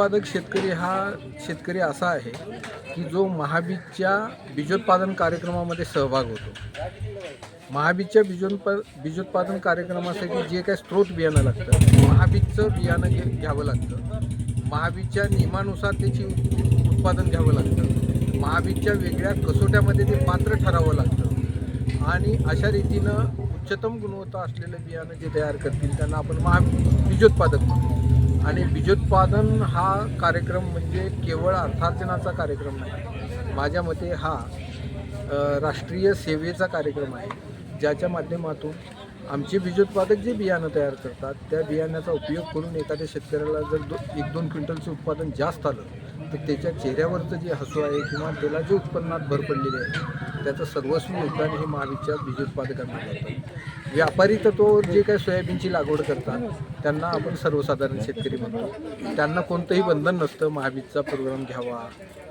बीजोत्पादक शेतकरी हा शेतकरी असा आहे की जो महाबीजच्या बीजोत्पादन कार्यक्रमामध्ये सहभाग होतो. महाबीजच्या बीजोत्पा बीजोत्पादन कार्यक्रमासाठी जे काही स्त्रोत बियाणं लागतं महाबीजचं बियाणं घे घ्यावं लागतं. महाबीजच्या नियमानुसार त्याची उत्पादन घ्यावं लागतं. महाबीजच्या वेगळ्या कसोट्यामध्ये ते पात्र ठरावं लागतं. आणि अशा रीतीनं उच्चतम गुणवत्ता असलेलं बियाणं जे तयार करतील त्यांना आपण महा बीजोत्पादक म्हणतो. आणि बीजोत्पादन हा कार्यक्रम म्हणजे केवळ अर्थार्जनाचा कार्यक्रम नाही. माझ्या मते हा राष्ट्रीय सेवेचा कार्यक्रम आहे ज्याच्या माध्यमातून आमचे बीजोत्पादक जे बियाणं तयार करतात त्या बियाण्याचा उपयोग करून एखाद्या शेतकऱ्याला जर दो एक दोन क्विंटलचं उत्पादन जास्त आलं तर त्याच्या चेहऱ्यावरचं जे हसू आहे किंवा त्याला जे उत्पन्नात भर पडलेली आहे त्याचं सर्वस्वी योगदान हे महावीरच्या बीज उत्पादकांना जातं व्यापारी तर तो जे काही सोयाबीनची लागवड करतात त्यांना आपण सर्वसाधारण शेतकरी म्हणतो. त्यांना कोणतंही बंधन नसतं महावीरचा प्रोग्राम घ्यावा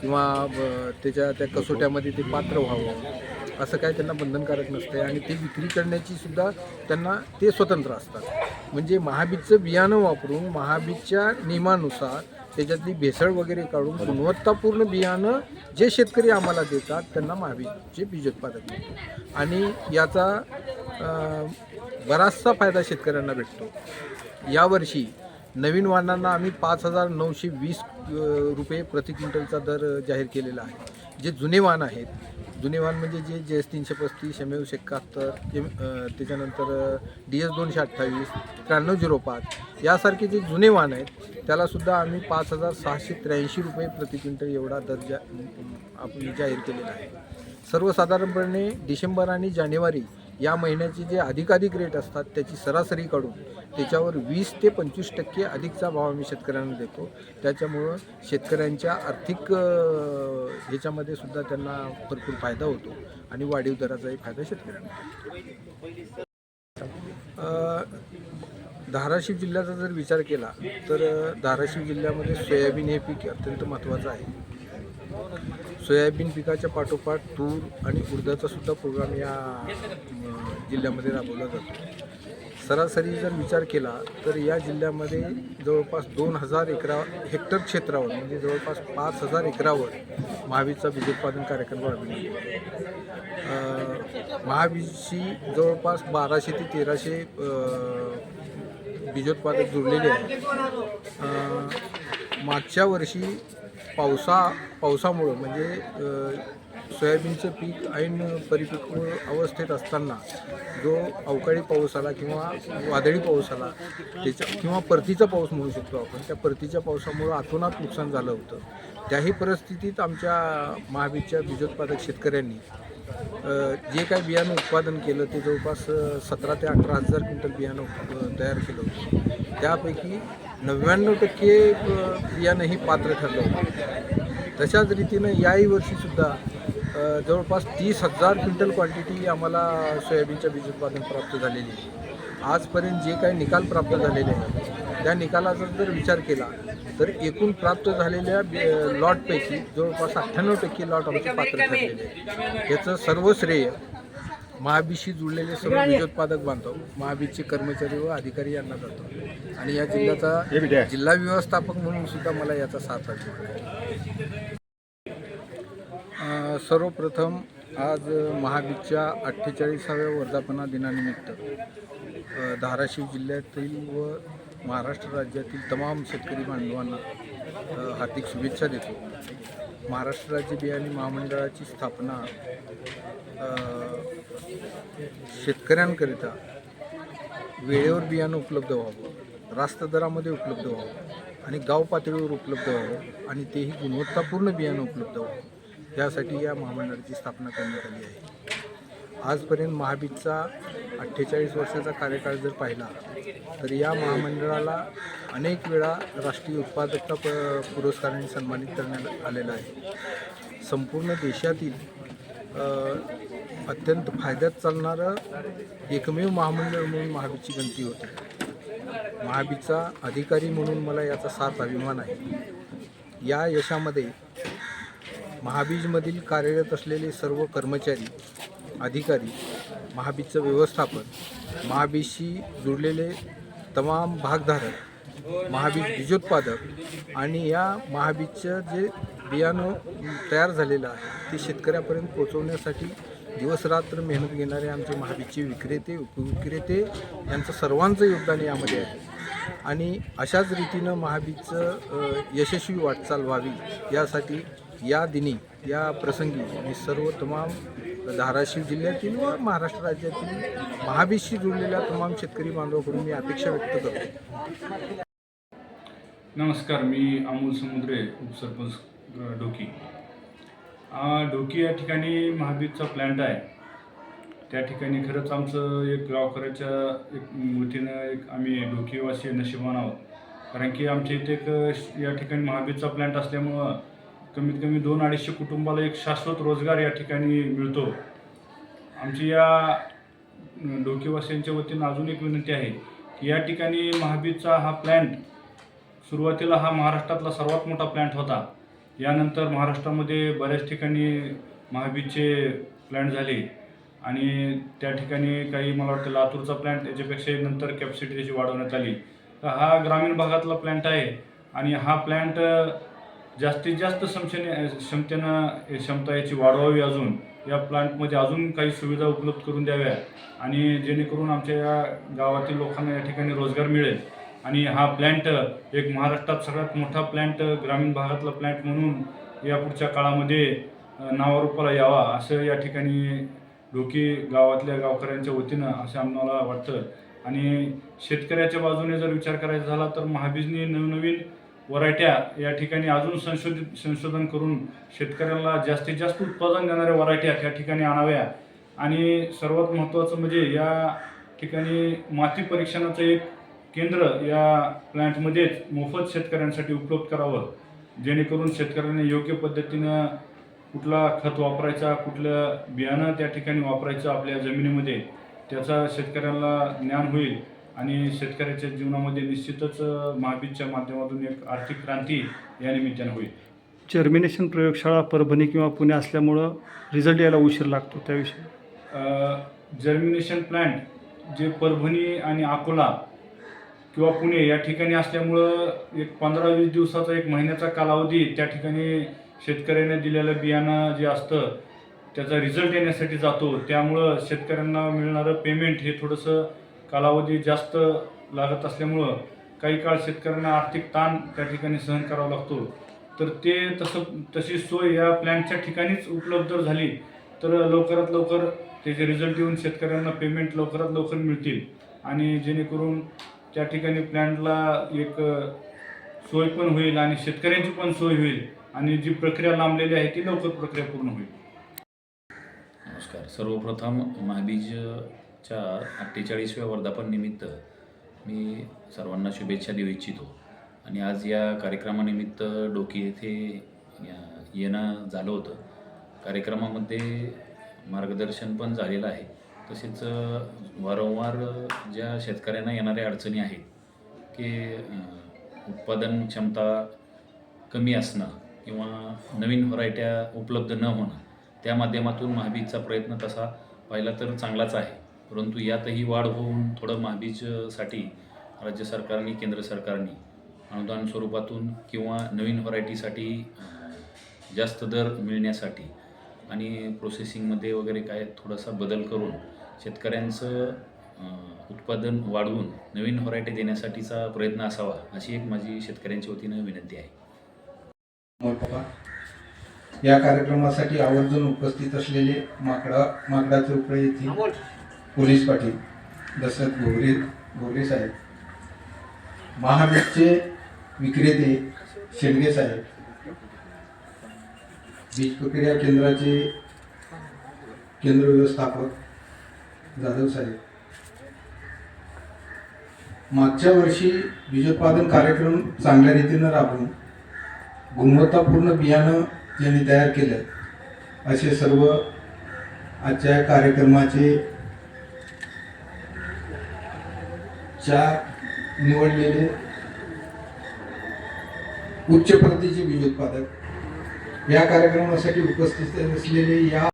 किंवा त्याच्या त्या कसोट्यामध्ये ते पात्र व्हावं. असं काय त्यांना बंधनकारक नसतं आणि ते विक्री करण्याची सुद्धा त्यांना ते स्वतंत्र असतात. म्हणजे महाबीजचं बियाणं वापरून महाबीजच्या नियमानुसार त्याच्यातली भेसळ वगैरे काढून गुणवत्तापूर्ण बियाणं जे शेतकरी आम्हाला देतात त्यांना महाबीजचे बीज उत्पादक आणि याचा बराचसा फायदा शेतकऱ्यांना भेटतो. यावर्षी नवीन वाहनांना आम्ही पाच हजार नऊशे वीस रुपये प्रति क्विंटलचा दर जाहीर केलेला आहे. जे जुने वाहन आहेत जुने वाहन म्हणजे जे जे एस तीनशे पस्तीस एम एव एकाहत्तर एम त्याच्यानंतर डी एस दोनशे अठ्ठावीस त्र्याण्णव झिरो पाच यासारखे जे जुने वाहन आहेत त्यालासुद्धा आम्ही पाच हजार सहाशे त्र्याऐंशी रुपये प्रति क्विंटल एवढा दर्जा आपण जाहीर केलेला आहे. सर्वसाधारणपणे डिसेंबर आणि जानेवारी या महिन्याचे जे अधिकाधिक रेट असतात त्याची सरासरी काढून त्याच्यावर वीस ते पंचवीस टक्के अधिकचा भाव आम्ही शेतकऱ्यांना देतो. त्याच्यामुळं शेतकऱ्यांच्या आर्थिक ह्याच्यामध्ये सुद्धा त्यांना भरपूर फायदा होतो आणि वाढीव दराचाही फायदा शेतकऱ्यांना धाराशिव जिल्ह्याचा जर विचार केला तर धाराशिव जिल्ह्यामध्ये सोयाबीन हे पीक अत्यंत महत्त्वाचं आहे. सोयाबीन पिकाच्या पाठोपाठ तूर आणि उडदाचा सुद्धा प्रोग्राम या जिल्ह्यामध्ये राबवला जातो. सरासरी जर विचार केला तर या जिल्ह्यामध्ये जवळपास दोन हजार एकरा हेक्टर क्षेत्रावर म्हणजे जवळपास पाच हजार एकरावर महाबीजचा बीजोत्पादन कार्यक्रम राबविण्यात महावीरशी जवळपास बाराशे ते तेराशे बीजोत्पादक जुळलेले आहेत. मागच्या वर्षी पावसा पावसामुळं म्हणजे सोयाबीनचं पीक ऐन परिपक्व अवस्थेत असताना जो अवकाळी पाऊस आला किंवा वादळी पाऊस आला त्याच्या किंवा परतीचा पाऊस म्हणू शकतो आपण त्या परतीच्या पावसामुळं अतोनात नुकसान झालं होतं. त्याही परिस्थितीत आमच्या महाबीजच्या बीजोत्पादक शेतकऱ्यांनी जे काय बियाणं उत्पादन केलं ते जवळपास सतरा ते अठरा हजार क्विंटल बियाणं तयार केलं होतं. त्यापैकी नव्याण्णव टक्के बियाणं ही पात्र ठरलं होतं. तशाच रीतीनं याही वर्षीसुद्धा जवळपास तीस हजार क्विंटल क्वांटिटी आम्हाला सोयाबीनच्या बीज उत्पादन प्राप्त झालेली आहे. आजपर्यंत जे काही निकाल प्राप्त झालेले आहेत त्या निकालाचा जर विचार केला तर एकूण प्राप्त झालेल्या लॉटपैकी जवळपास अठ्ठ्याण्णव टक्के लॉट आमचे पात्र ठरलेले आहे याचं सर्व श्रेय महाबीजशी जुळलेले सर्व बीजोत्पादक बांधव महाबीजचे कर्मचारी व अधिकारी यांना जातो. आणि या जिल्ह्याचा जिल्हा व्यवस्थापक म्हणून सुद्धा मला याचा साथ आहे सर्वप्रथम आज महाबीजच्या अठ्ठेचाळीसाव्या वर्धापना दिनानिमित्त धाराशिव जिल्ह्यातील व महाराष्ट्र राज्यातील तमाम शेतकरी बांधवांना हार्दिक शुभेच्छा देतो. महाराष्ट्र राज्य बियाणे महामंडळाची स्थापना शेतकऱ्यांकरिता वेळेवर बियाणं उपलब्ध व्हावं रास्त दरामध्ये उपलब्ध व्हावं आणि गाव पातळीवर उपलब्ध व्हावं आणि तेही गुणवत्तापूर्ण बियाणं उपलब्ध व्हावं. यासाठी या महामंडळाची स्थापना करण्यात आली आहे. आजपर्यंत महाबीजचा अठ्ठेचाळीस वर्षाचा कार्यकाळ जर पाहिला तर या महामंडळाला अनेक वेळा राष्ट्रीय उत्पादकता प पुरस्काराने सन्मानित करण्यात आलेला आहे. संपूर्ण देशातील अत्यंत फायद्यात चालणारं एकमेव महामंडळ म्हणून महाबीजची गणती होते. महाबीजचा अधिकारी म्हणून मला याचा साथ अभिमान आहे. या यशामध्ये महाबीजमधील कार्यरत असलेले सर्व कर्मचारी अधिकारी महाबीजचं व्यवस्थापन महाबीजशी जुळलेले तमाम भागधारक महाबीज बीजोत्पादक आणि या महाबीजचं जे बियाणं तयार झालेलं आहे ते शेतकऱ्यापर्यंत पोहोचवण्यासाठी दिवसरात्र मेहनत घेणारे आमचे महाबीजचे विक्रेते उपविक्रेते यांचं सर्वांचं योगदान यामध्ये आहे. आणि अशाच रीतीनं महाबीजचं यशस्वी वाटचाल व्हावी यासाठी या दिनी या प्रसंगी मी सर्व तमाम धाराशिव जिल्ह्यातील व महाराष्ट्र राज्यातील महाबीजशी जुळलेल्या तमाम शेतकरी बांधवाकडून मी अपेक्षा व्यक्त करतो. नमस्कार मी अमोल समुद्रे उपसरपंच ढोकी डोकी. डोकी या ठिकाणी महाबीजचा प्लॅन्ट आहे. त्या ठिकाणी खरंच आमचं एक गावकऱ्याच्या एक वतीनं एक आम्ही डोकीवासी नशिबान आहोत. कारण की आमच्या इथे एक श- या ठिकाणी महाबीजचा प्लॅन्ट असल्यामुळं कमीत कमी दोन अडीचशे कुटुंबाला एक शाश्वत रोजगार या ठिकाणी मिळतो. आमची या अ, वतीनं अजून एक विनंती आहे की या ठिकाणी महाबीजचा हा प्लॅन्ट सुरुवातीला हा महाराष्ट्रातला सर्वात मोठा प्लॅन्ट होता. यानंतर महाराष्ट्रामध्ये बऱ्याच ठिकाणी महाबीजचे प्लॅन्ट झाले आणि त्या ठिकाणी काही मला वाटतं लातूरचा प्लॅन्ट त्याच्यापेक्षा नंतर कॅपॅसिटी त्याची वाढवण्यात आली. तर हा ग्रामीण भागातला प्लॅन्ट आहे आणि हा प्लॅन्ट जास्तीत जास्त क्षमतेने क्षमतेनं क्षमता याची वाढवावी अजून. या प्लांटमध्ये अजून काही सुविधा उपलब्ध करून द्याव्या. आणि जेणेकरून आमच्या या गावातील लोकांना या ठिकाणी रोजगार मिळेल. आणि हा प्लॅन्ट एक महाराष्ट्रात सगळ्यात मोठा प्लॅन्ट ग्रामीण भागातला प्लॅन्ट म्हणून या पुढच्या काळामध्ये नावारूपाला यावा असं या ठिकाणी डोकी गावातल्या गावकऱ्यांच्या वतीनं असं आम्हाला वाटतं. आणि शेतकऱ्याच्या बाजूने जर विचार करायचा झाला तर महाबीजने नवनवीन वरायट्या या ठिकाणी अजून संशोधित संशोधन करून शेतकऱ्यांना जास्तीत जास्त उत्पादन देणाऱ्या वरायट्या या ठिकाणी आणाव्या. आणि सर्वात महत्त्वाचं म्हणजे या ठिकाणी माती परीक्षणाचं एक केंद्र या प्लॅन्टमध्येच मोफत शेतकऱ्यांसाठी उपलब्ध करावं जेणेकरून शेतकऱ्यांनी योग्य पद्धतीनं कुठला खत वापरायचा कुठलं बियाणं त्या ठिकाणी वापरायचं आपल्या जमिनीमध्ये त्याचा शेतकऱ्यांना ज्ञान होईल. आणि शेतकऱ्याच्या जीवनामध्ये निश्चितच महाबीजच्या माध्यमातून एक आर्थिक क्रांती या निमित्तानं होईल. जर्मिनेशन प्रयोगशाळा परभणी किंवा पुणे असल्यामुळं रिझल्ट यायला उशीर लागतो त्याविषयी. जर्मिनेशन प्लांट जे परभणी आणि अकोला किंवा पुणे या ठिकाणी असल्यामुळं एक पंधरा वीस दिवसाचा एक महिन्याचा कालावधी त्या ठिकाणी शेतकऱ्याने दिलेलं बियाणं जे असतं त्याचा रिझल्ट येण्यासाठी जातो. त्यामुळं शेतकऱ्यांना मिळणारं पेमेंट हे थोडंसं कालावधी जास्त लागत असल्यामुळं काही काळ शेतकऱ्यांना आर्थिक ताण त्या ठिकाणी सहन करावा लागतो. तर ते तसं तशी सोय या प्लॅनच्या ठिकाणीच उपलब्ध झाली तर लवकरात लवकर त्याचे रिझल्ट येऊन शेतकऱ्यांना पेमेंट लवकरात लवकर मिळतील. आणि जेणेकरून त्या ठिकाणी प्लॅनला एक सोय पण होईल आणि शेतकऱ्यांची पण सोय होईल आणि जी प्रक्रिया लांबलेली आहे ती लवकर प्रक्रिया पूर्ण होईल. नमस्कार. सर्वप्रथम च्या अठ्ठेचाळीसव्या वर्धापननिमित्त मी सर्वांना शुभेच्छा देऊ इच्छितो. आणि आज या कार्यक्रमानिमित्त डोकी येथे येणं झालं होतं. कार्यक्रमामध्ये मार्गदर्शन पण झालेलं आहे. तसेच वारंवार ज्या शेतकऱ्यांना येणाऱ्या अडचणी आहेत की उत्पादन क्षमता कमी असणं किंवा नवीन व्हरायट्या उपलब्ध न होणं त्या माध्यमातून महाबीजचा प्रयत्न तसा पाहिला तर चांगलाच आहे. परंतु यातही वाढ होऊन थोडं महाबीजसाठी राज्य सरकारने केंद्र सरकारने अनुदान स्वरूपातून किंवा नवीन व्हरायटीसाठी जास्त दर मिळण्यासाठी आणि प्रोसेसिंगमध्ये वगैरे काय थोडासा बदल करून शेतकऱ्यांचं उत्पादन वाढवून नवीन व्हरायटी देण्यासाठीचा प्रयत्न असावा अशी एक माझी शेतकऱ्यांच्या वतीनं विनंती आहे. या कार्यक्रमासाठी आवर्जून उपस्थित असलेले माकडा माकडाचे चौकडे येथील पोलीस पाटील दशरथ घोगरे घोगरे साहेब महाबीजचे विक्रेते शेंडगे साहेब बीज प्रक्रिया केंद्राचे केंद्र व्यवस्थापक जाधव साहेब. मागच्या वर्षी बीजोत्पादन कार्यक्रम चांगल्या रीतीनं राबवून गुणवत्तापूर्ण बियाणं ज्यांनी तयार केलं असे सर्व आजच्या कार्यक्रमाचे चार निवडलेले उच्च प्रतीचे बीजोत्पादक या कार्यक्रमासाठी उपस्थित असलेले या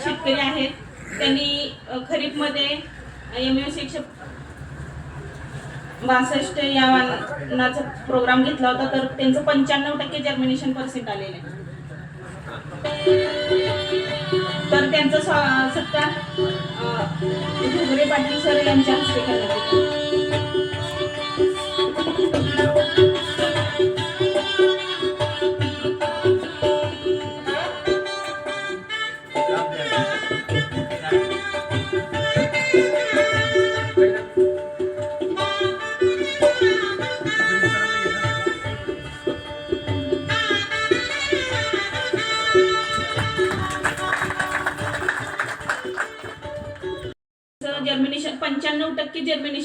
शेतकरी आहेत. त्यांनी अ, खरीपमध्ये एम एस एकशे बासष्ट या वाहनाचा प्रोग्राम घेतला होता तर त्यांचं पंच्याण्णव टक्के जर्मिनेशन पर्सेंट आलेलं आहे. तर त्यांचा सत्कार अ, घुगरे पाटील सर यांच्या हस्ते करण्यात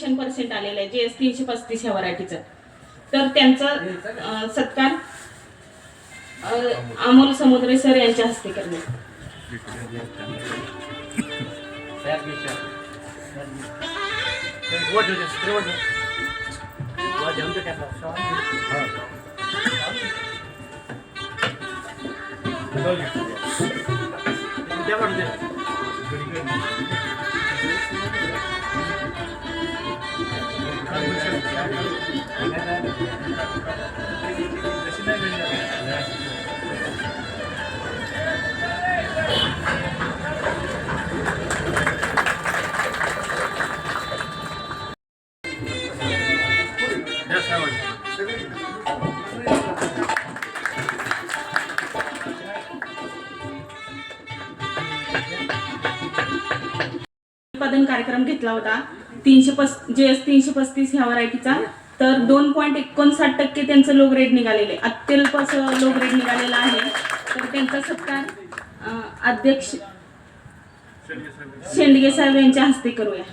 जर्मिनेशन पर्सेंट आलेलं आहे जे एस तीनशे पस्तीस ह्या व्हरायटीचं तर त्यांचा सत्कार अमोल समुद्रे सर यांच्या हस्ते करण्यात उत्पादन कार्यक्रम घेतला होता. तीनशे पस जे एस तीनशे पस्तीस ह्या व्हरायटीचा तर दोन पॉईंट एकोणसाठ टक्के त्यांचं लो ग्रेड निघालेले अत्यल्प असं लो ग्रेड निघालेलं आहे. तर त्यांचा सत्कार अध्यक्ष शेंडगे साहेब यांच्या हस्ते करूया.